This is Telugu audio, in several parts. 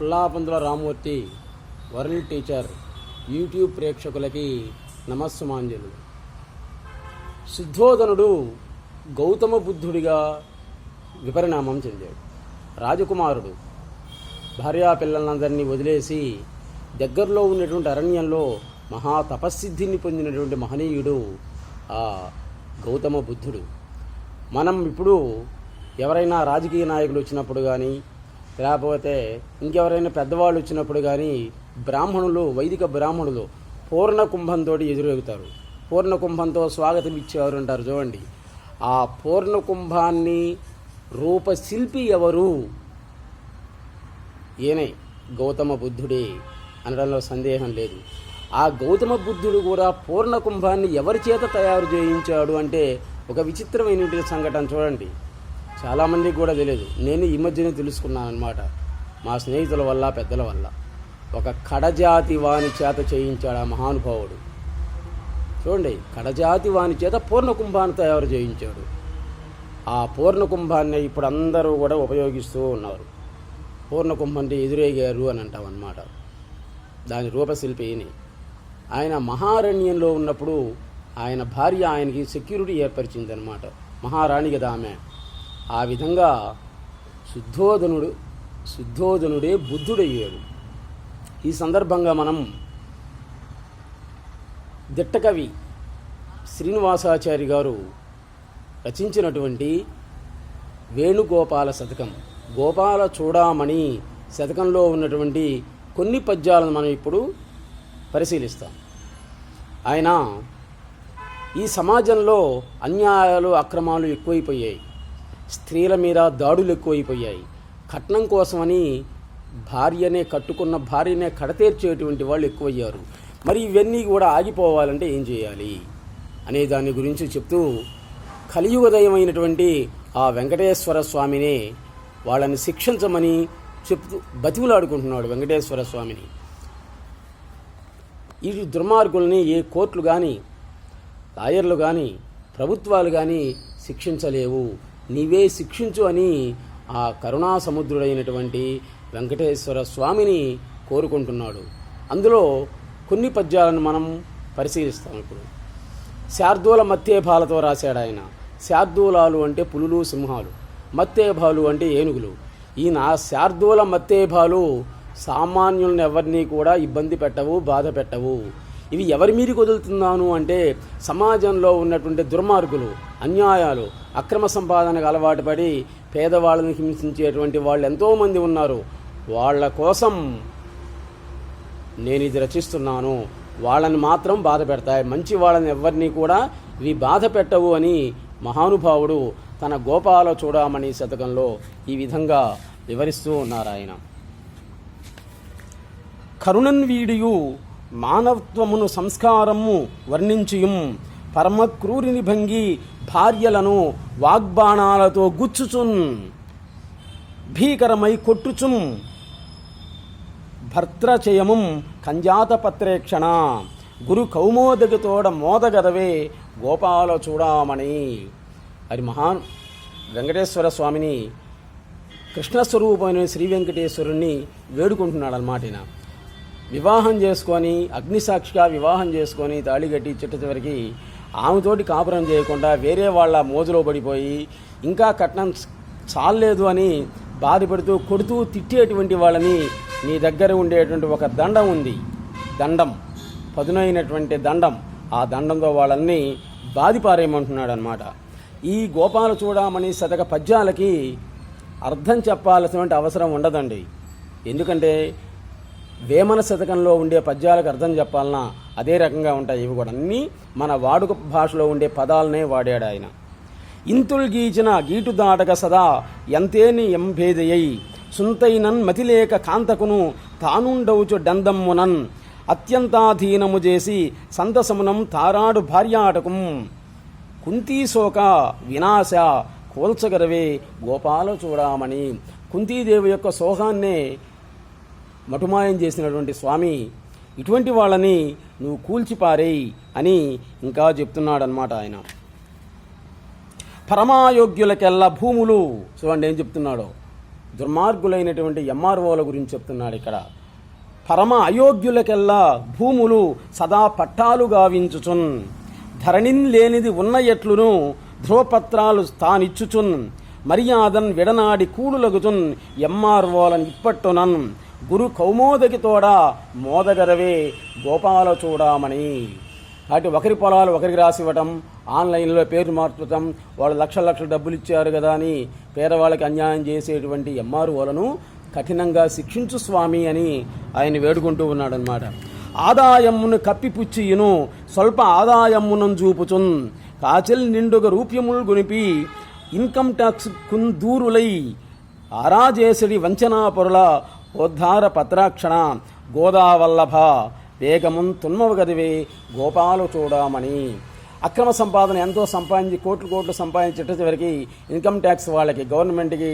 Pullapandula Ramurthy world teacher YouTube ప్రేక్షకులకి నమస్సుమాంజలు. సిద్ధోధనుడు గౌతమ బుద్ధుడిగా విపరిణామం చెందాడు. రాజకుమారుడు భార్యా పిల్లలందరినీ వదిలేసి దగ్గరలో ఉన్నటువంటి అరణ్యంలో మహా తపస్సిద్ధిని పొందినటువంటి మహనీయుడు ఆ గౌతమ బుద్ధుడు. మనం ఇప్పుడు ఎవరైనా రాజకీయ నాయకులు వచ్చినప్పుడు కానీ లేకపోతే ఇంకెవరైనా పెద్దవాళ్ళు వచ్చినప్పుడు కానీ బ్రాహ్మణులు వైదిక బ్రాహ్మణులు పూర్ణ కుంభంతో ఎదురెగుతారు పూర్ణ కుంభంతో స్వాగతం ఇచ్చేవారు అంటారు చూడండి. ఆ పూర్ణ కుంభాన్ని రూపశిల్పి ఎవరు? ఈయనే గౌతమ బుద్ధుడే అనడంలో సందేహం లేదు. ఆ గౌతమ బుద్ధుడు కూడా పూర్ణ కుంభాన్ని ఎవరి చేత తయారు చేయించాడు అంటే ఒక విచిత్రమైనటువంటి సంఘటన చూడండి. చాలామందికి కూడా తెలియదు. నేను ఈ మధ్యనే తెలుసుకున్నాను అనమాట మా స్నేహితుల వల్ల పెద్దల వల్ల. ఒక కడజాతి వాని చేత చేయించాడు ఆ మహానుభావుడు. చూడండి కడజాతి వాని చేత పూర్ణ కుంభాన్ని తయారు చేయించాడు. ఆ పూర్ణ కుంభాన్ని ఇప్పుడు అందరూ కూడా ఉపయోగిస్తూ ఉన్నారు. పూర్ణ ఎదురేగారు అని అంటాం అన్నమాట దాని రూపశిల్పిని. ఆయన మహారణ్యంలో ఉన్నప్పుడు ఆయన భార్య ఆయనకి సెక్యూరిటీ ఏర్పరిచిందనమాట మహారాణి కదా ఆమె. ఆ విధంగా శుద్ధోదనుడు శుద్ధోదనుడే బుద్ధుడయ్యాడు. ఈ సందర్భంగా మనం దిట్టకవి శ్రీనివాసాచారి గారు రచించినటువంటి వేణుగోపాల శతకం. గోపాల చూడామణి శతకంలో ఉన్నటువంటి కొన్ని పద్యాలను మనం ఇప్పుడు పరిశీలిస్తాం. ఆయన ఈ సమాజంలో అన్యాయాలు అక్రమాలు ఎక్కువైపోయాయి. స్త్రీల మీద దాడులు ఎక్కువైపోయాయి. కట్నం కోసమని భార్యనే కట్టుకున్న భార్యనే కడతీర్చేటువంటి వాళ్ళు ఎక్కువయ్యారు. మరి ఇవన్నీ కూడా ఆగిపోవాలంటే ఏం చేయాలి? అనే దాని గురించి చెప్తూ కలియుగదయమైనటువంటి ఆ వెంకటేశ్వర స్వామినే వాళ్ళని శిక్షించమని చెప్తూ బతివులాడుకుంటున్నాడు వెంకటేశ్వర స్వామిని. ఈ దుర్మార్గుల్ని ఏ కోర్టులు కానీ లాయర్లు కానీ ప్రభుత్వాలు కానీ శిక్షించలేవు. నీవే శిక్షించు అని ఆ కరుణా సముద్రుడైనటువంటి వెంకటేశ్వర స్వామిని కోరుకుంటున్నాడు. అందులో కొన్ని పద్యాలను మనం పరిశీలిస్తాం ఇప్పుడు. శార్దూల మత్తేభాలతో రాశాడు ఆయన. శార్దూలాలు అంటే పులులు సింహాలు. మత్తేభాలు అంటే ఏనుగులు. ఈయన శార్దూల మత్తేభాలు సామాన్యులను ఎవరిని కూడా ఇబ్బంది పెట్టవు బాధ పెట్టవు. ఇవి ఎవరి మీదకి వదులుతున్నాను అంటే సమాజంలో ఉన్నటువంటి దుర్మార్గులు అన్యాయాలు అక్రమ సంపాదనకు అలవాటు పడి పేదవాళ్ళని హింసించేటువంటి వాళ్ళు ఎంతోమంది ఉన్నారు. వాళ్ళ కోసం నేను ఇది రచిస్తున్నాను. వాళ్ళని మాత్రం బాధ పెడతాయి. మంచి వాళ్ళని ఎవరిని కూడా ఇవి బాధ పెట్టవు అని మహానుభావుడు తన గోపాల చూడమని శతకంలో ఈ విధంగా వివరిస్తూ ఉన్నారు ఆయన కరుణన్ వీడియు మానవత్వమును సంస్కారము వర్ణించియుం పరమక్రూరిని భంగి భార్యలను వాగ్బాణాలతో గుచ్చుచున్ భీకరమై కొట్టుచుం భర్త్రచయముం కంజాతపత్రేక్షణ గురు కౌమోదగతోడ మోదగదవే గోపాల చూడామణి అది మహాన్ వెంకటేశ్వర స్వామిని కృష్ణస్వరూపమైన శ్రీ వెంకటేశ్వరుణ్ణి వేడుకుంటున్నాడు అనమాట ఈయన. వివాహం చేసుకొని అగ్నిసాక్షిగా వివాహం చేసుకొని తాళిగట్టి చిట్ట చివరికి ఆమెతోటి కాపురం చేయకుండా వేరే వాళ్ళ మోజులో పడిపోయి ఇంకా కట్నం చాలలేదు అని బాధపడుతూ కొడుతూ తిట్టేటువంటి వాళ్ళని నీ దగ్గర ఉండేటువంటి ఒక దండం ఉంది. దండం. పదునైనటువంటి దండం. ఆ దండంతో వాళ్ళని బాధిపారేయమంటున్నాడు అనమాట ఈ గోపాల చూడమని శతక పద్యాలకి అర్థం చెప్పాల్సినటువంటి అవసరం ఉండదండి. ఎందుకంటే వేమన శతకంలో ఉండే పద్యాలకు అర్థం చెప్పాలన్నా అదే రకంగా ఉంటాయి ఇవి కూడా. అన్నీ మన వాడుక భాషలో ఉండే పదాలనే వాడాడు ఆయన. ఇంతుల్ గీచిన గీటు దాటక సదా ఎంతేని ఎంభేదయ్యి సుంతైనన్ మతిలేక కాంతకును తానుండవుచు డందమ్మునన్ అత్యంతాధీనము చేసి సంతసమునం తారాడు భార్యాటకం. కుంతీశోక వినాశ కోల్చగరవే గోపాల చూడమని కుంతీదేవి యొక్క శోకాన్నే మటుమాయం చేసినటువంటి స్వామి ఇటువంటి వాళ్ళని నువ్వు కూల్చిపారేయి అని ఇంకా చెప్తున్నాడనమాట ఆయన. పరమాయోగ్యులకెల్లా భూములు. చూడండి ఏం చెప్తున్నాడో. దుర్మార్గులైనటువంటి ఎంఆర్ఓల గురించి చెప్తున్నాడు ఇక్కడ. పరమ అయోగ్యులకెల్లా భూములు సదా పట్టాలు గావించుచున్. ధరణిన్ లేనిది ఉన్న ఎట్లును ధ్రువపత్రాలు తానిచ్చుచున్ మర్యాదన్ విడనాడి కూడులగుచున్ ఎంఆర్ఓలను ఇప్పట్టునన్. గురు కౌమోదకి తోడ మోదగరవే గోపాల చూడమని అటు ఒకరి పొలాలు ఒకరికి రాసివ్వటం ఆన్లైన్లో పేరు మార్చటం వాళ్ళు లక్షల లక్షల డబ్బులు ఇచ్చారు కదా అని పేదవాళ్ళకి అన్యాయం చేసేటువంటి ఎంఆర్ఓలను కఠినంగా శిక్షించు స్వామి అని ఆయన వేడుకుంటూ ఉన్నాడనమాట ఆదాయమును కప్పిపుచ్చియును స్వల్ప ఆదాయమును చూపుచున్ కాచెల్ నిండుగ రూప్యములు గునిపి ఇన్కమ్ ట్యాక్స్ కుందూరులై ఆరాజేసడి వంచనాపరుల గోద్ధార పత్రాక్షణ గోదావల్లభ వేగమున్ తున్మవగదివే గోపాలు చూడమని అక్రమ సంపాదన ఎంతో సంపాదించి కోట్లు కోట్లు సంపాదించేట చివరికి ఇన్కమ్ ట్యాక్స్ వాళ్ళకి గవర్నమెంట్కి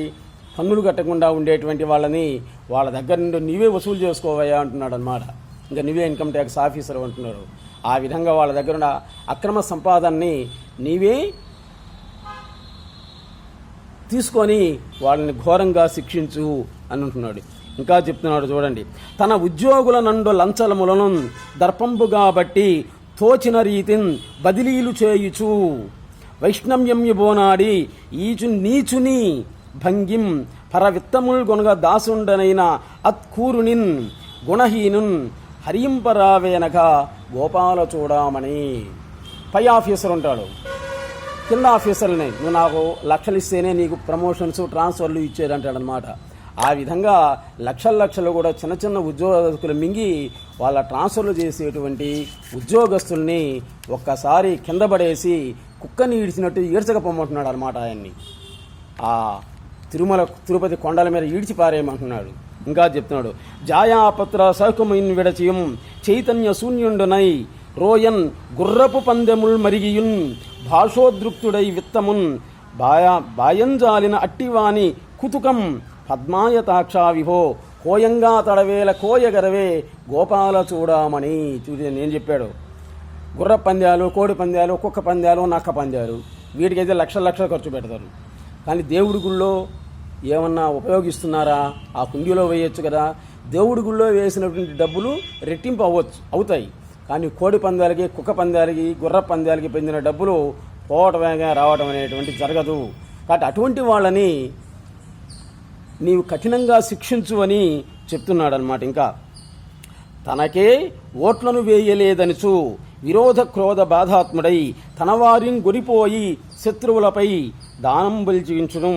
పన్నులు కట్టకుండా ఉండేటువంటి వాళ్ళని వాళ్ళ దగ్గర నుండి నీవే వసూలు చేసుకోవయ్యా అంటున్నాడు అనమాట ఇంకా నీవే ఇన్కమ్ ట్యాక్స్ ఆఫీసర్ అంటున్నారు. ఆ విధంగా వాళ్ళ దగ్గర అక్రమ సంపాదనని నీవే తీసుకొని వాళ్ళని ఘోరంగా శిక్షించు అని అంటున్నాడు. ఇంకా చెప్తున్నాడు చూడండి. తన ఉద్యోగుల నండు లంచలములను దర్పంపు బట్టి తోచిన రీతిన్ బదిలీలు చేయుచు. వైష్ణవ్యమ్య బోనాడి ఈచు నీచుని భంగిం పరవిత్తముల్ గొనగ దాసుండనైన అత్కూరునిన్ గుణహీనున్ హరింపరావేనక గోపాల చూడమని పై ఆఫీసర్ ఉంటాడు. కింద ఆఫీసర్ని నువ్వు నాకు లక్షలు ఇస్తేనే నీకు ప్రమోషన్స్ ట్రాన్స్ఫర్లు ఇచ్చేదంటాడనమాట ఆ విధంగా లక్షల లక్షలు కూడా చిన్న చిన్న ఉద్యోగస్తులు మింగి వాళ్ళ ట్రాన్స్ఫర్లు చేసేటువంటి ఉద్యోగస్తుల్ని ఒక్కసారి కింద పడేసి కుక్కని ఈడ్చినట్టు ఈడ్చకపోమంటున్నాడు అనమాట ఆయన్ని. ఆ తిరుమల తిరుపతి కొండల మీద ఈడ్చి పారేయమంటున్నాడు. ఇంకా చెప్తున్నాడు జాయాపత్ర సహకమైన విడచియం చైతన్య శూన్యుండునై రోయన్ గుర్రపు పందెముల్ మరిగియున్ భాషోద్రుక్తుడై విత్తమున్ బాయా బాయంజాలిన అట్టివాని కుతుకం పద్మాయతాక్షా విభో కోయంగా తడవేల కోయగరవే గోపాల చూడమని చూసి నేను చెప్పాడు. గుర్ర పందాలు కోడి పందాలు కుక్క పందాలు నక్క పందాలు వీటికైతే లక్షల లక్షలు ఖర్చు పెడతారు. కానీ దేవుడి గుళ్ళో ఏమన్నా ఉపయోగిస్తున్నారా? ఆ కుండీలో వేయొచ్చు కదా. దేవుడి గుళ్ళో వేసినటువంటి డబ్బులు రెట్టింపు అవ్వచ్చు అవుతాయి. కానీ కోడి పందాలకి కుక్క పందాలకి గుర్ర పందాలకి పొందిన డబ్బులు పోవటమేగా రావటం అనేటువంటి జరగదు. కాబట్టి అటువంటి వాళ్ళని నీవు కఠినంగా శిక్షించు అని చెప్తున్నాడనమాట ఇంకా తనకే ఓట్లను వేయలేదనుచు విరోధ క్రోధ బాధాత్ముడై తనవారిని గురిపోయి గొరిపోయి శత్రువులపై దానం బలిచించును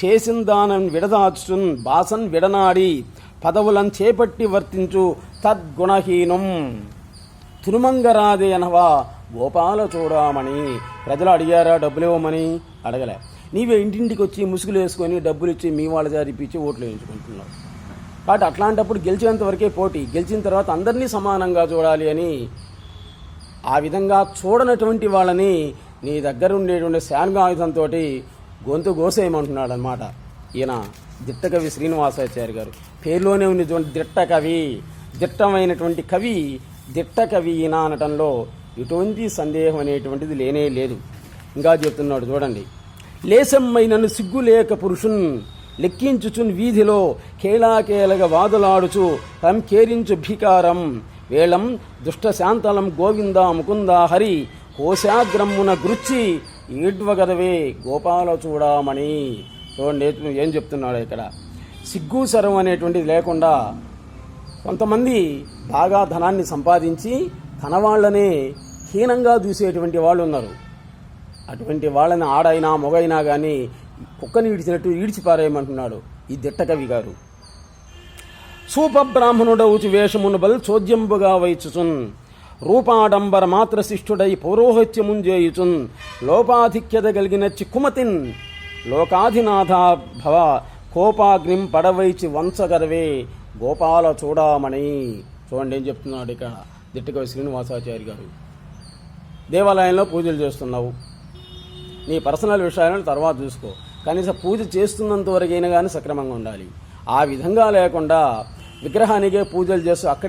చేసిన దానం విడదాచున్ బాసన్ విడనాడి పదవులను చేపట్టి వర్తించు తద్గుణహీనం. తిరుమంగరాదే అనవా గోపాల చూడమని ప్రజలు అడిగారా డబ్బులు ఇవ్వమని? అడగలే. నీవే ఇంటింటికి వచ్చి ముసుగులు వేసుకొని డబ్బులు ఇచ్చి మీ వాళ్ళ జారిపించి ఓట్లు వేయించుకుంటున్నావు. కాబట్టి అట్లాంటప్పుడు గెలిచేంత వరకే పోటీ. గెలిచిన తర్వాత అందరినీ సమానంగా చూడాలి అని ఆ విధంగా చూడనటువంటి వాళ్ళని నీ దగ్గర ఉండేటువంటి శానుగాయుధంతో గొంతు గోసేయమంటున్నాడు అనమాట ఈయన దిట్టకవి శ్రీనివాసాచార్య గారు. పేరులోనే ఉన్నటువంటి దిట్టకవి. దిట్టమైనటువంటి కవి దిట్టకవి ఈయన అనటంలో ఎటువంటి సందేహం అనేటువంటిది లేనే లేదు. ఇంకా చెప్తున్నాడు చూడండి. లేశమ్మైనను సిగ్గులేక పురుషున్ లెక్కించుచున్ వీధిలో కేళాకేలగ వాదులాడుచు కేరించు భీకారం. వేళం దుష్టశాంతలం గోవింద ముకుంద హరి కోశాగ్రమ్మున గురుచి ఈడ్వగదవే గోపాల చూడమని చూడండి ఏం చెప్తున్నాడు ఇక్కడ. సిగ్గు సరం అనేటువంటిది లేకుండా కొంతమంది బాగా ధనాన్ని సంపాదించి తన వాళ్ళనే హీనంగా చూసేటువంటి వాళ్ళు ఉన్నారు అటువంటి వాళ్ళని ఆడైనా మొగైనా కానీ కుక్కని ఈడ్చినట్టు ఈడ్చిపారేయమంటున్నాడు ఈ దిట్టకవి గారు. సూపబ్రాహ్మణుడవుచు వేషమును బల్ చోద్యంబుగా వైచుచున్. రూపాడంబర మాత్ర శిష్టుడై పౌరోహిత్యముంజేయుచున్ లోపాధిక్యత కలిగిన చిక్కుమతిన్ లోకాధినాథ భవ కోపాగ్నిం పడవైచి వంశగరవే గోపాల చూడామణి. చూడండి ఏం చెప్తున్నాడు ఇక్కడ దిట్టకవి శ్రీనివాసాచారి గారు. దేవాలయంలో పూజలు చేస్తున్నావు. నీ పర్సనల్ విషయాలను తర్వాత చూసుకో. కనీసం పూజ చేస్తున్నంత వరకైనా కానీ సక్రమంగా ఉండాలి. ఆ విధంగా లేకుండా విగ్రహానికే పూజలు చేస్తూ అక్కడ